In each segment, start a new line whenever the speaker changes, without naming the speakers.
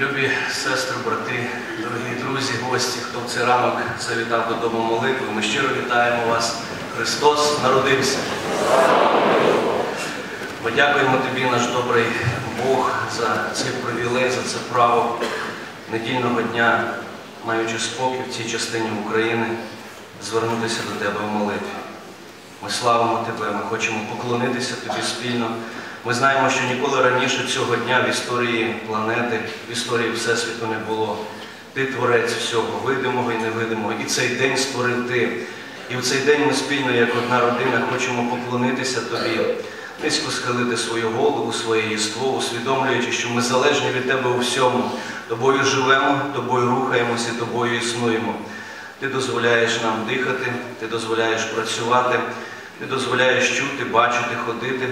Любі сестри, брати, дорогі друзі, гості, хто в цей ранок завітав додому молитви, ми щиро вітаємо вас. Христос народився. Ми дякуємо тобі, наш добрий Бог, за цей привілей, за це право недільного дня, маючи спокій в цій частині України, звернутися до тебе в молитві. Ми славимо тебе, ми хочемо поклонитися тобі спільно. Ми знаємо, що ніколи раніше цього дня в історії планети, в історії Всесвіту не було. Ти творець всього, видимого і невидимого. І цей день створив ти. І в цей день ми спільно, як одна родина, хочемо поклонитися тобі, низько схилити свою голову, своє єство, усвідомлюючи, що ми залежні від тебе у всьому. Тобою живемо, тобою рухаємося, тобою існуємо. Ти дозволяєш нам дихати, ти дозволяєш працювати, ти дозволяєш чути, бачити, ходити.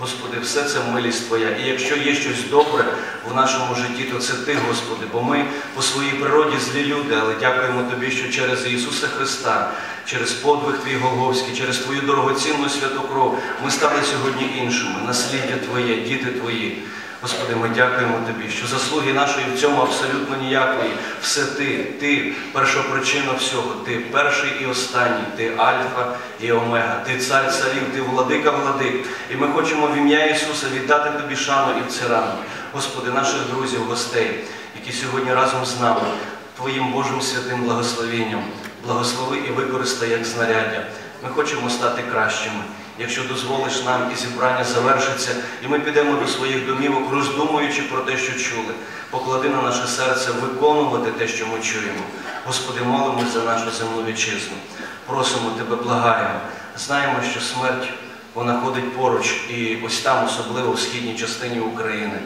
Господи, все це милість Твоя. І якщо є щось добре в нашому житті, то це Ти, Господи, бо ми по своїй природі злі люди, але дякуємо Тобі, що через Ісуса Христа, через подвиг Твій Голговський, через Твою дорогоцінну святу кров ми стали сьогодні іншими, насліддя Твоє, діти Твої. Господи, ми дякуємо Тобі, що заслуги нашої в цьому абсолютно ніякої. Все Ти, Ти, першопричина всього, Ти перший і останній, Ти Альфа і Омега, Ти цар царів, Ти владика владик. І ми хочемо в ім'я Ісуса віддати Тобі шану і в цей ранок. Господи, наших друзів, гостей, які сьогодні разом з нами, Твоїм Божим святим благословенням, благослови і використай як знаряддя. Ми хочемо стати кращими. Якщо дозволиш нам і зібрання завершиться, і ми підемо до своїх домівок, роздумуючи про те, що чули, поклади на наше серце виконувати те, що ми чуємо. Господи, молимось за нашу земну вітчизну. Просимо Тебе, благаємо. Знаємо, що смерть вона ходить поруч, і ось там, особливо в східній частині України.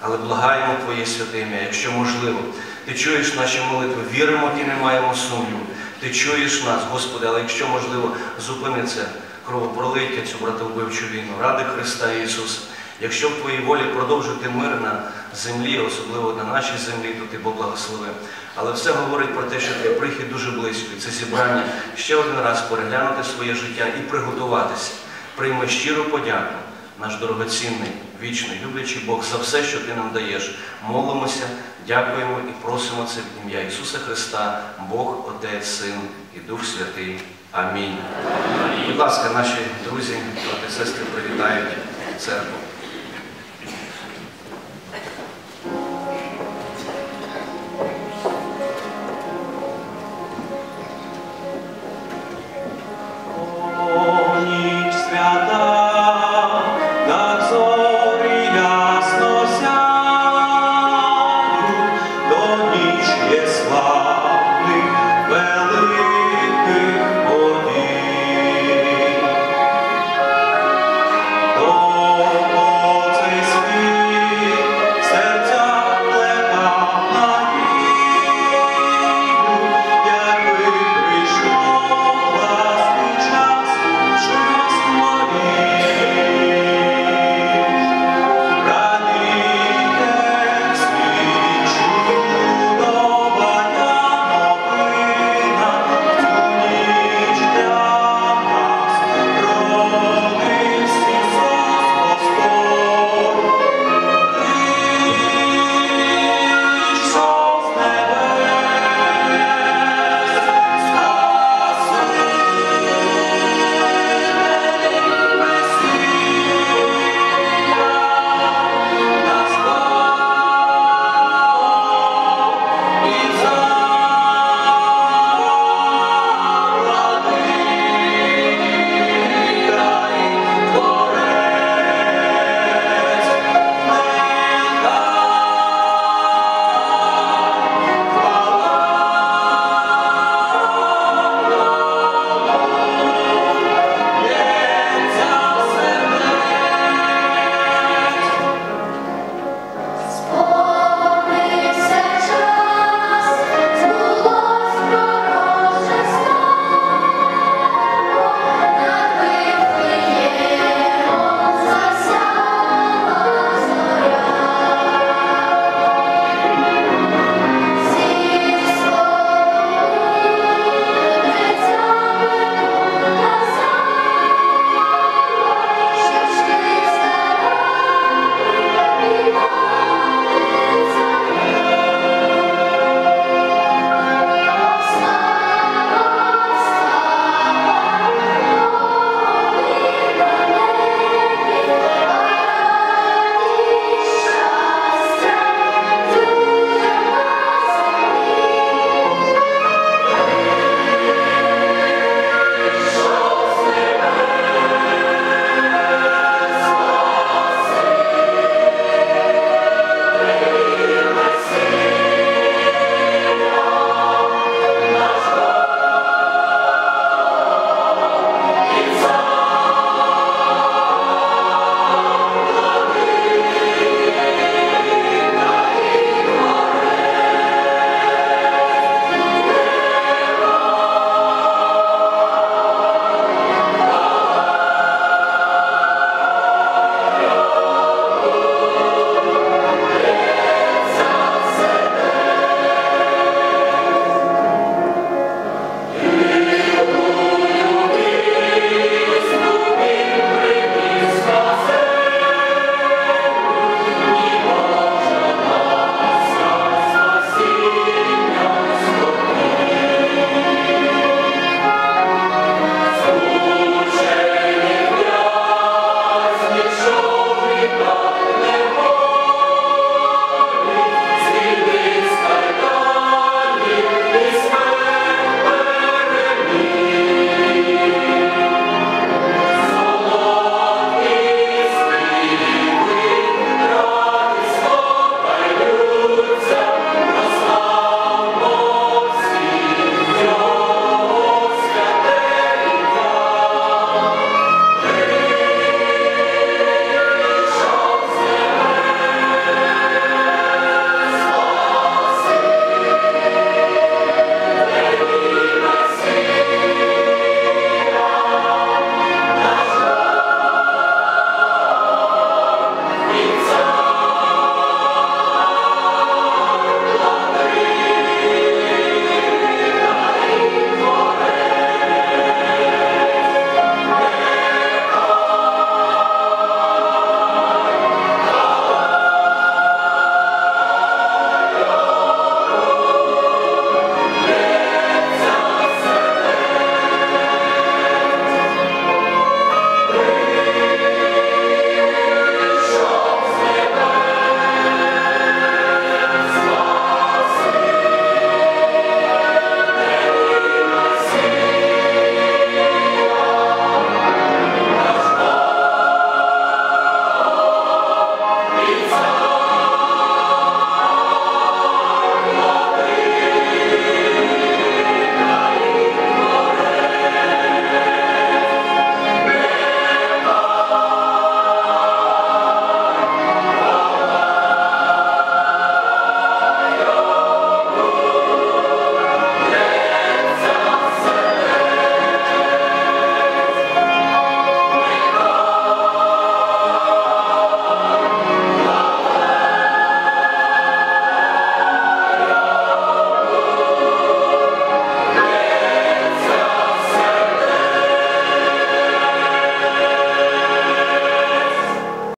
Але благаємо Твоє святе ім'я, якщо можливо. Ти чуєш наші молитви, віримо і не маємо сумніву. Ти чуєш нас, Господи, але якщо можливо, зупини це кровопролиття, цю братовбивчу війну, ради Христа Ісуса. Якщо в Твоїй волі продовжити мир на землі, особливо на нашій землі, то Ти благослови. Але все говорить про те, що твій прихід дуже близько. Це зібрання ще один раз переглянути своє життя і приготуватися. Прийми щиру подяку, наш дорогоцінний, вічний, люблячий Бог, за все, що ти нам даєш. Молимося, дякуємо і просимо це в ім'я Ісуса Христа, Бог, Отець, Син і Дух Святий. Амінь. Будь ласка, наші друзі, брати, сестри привітають церкву.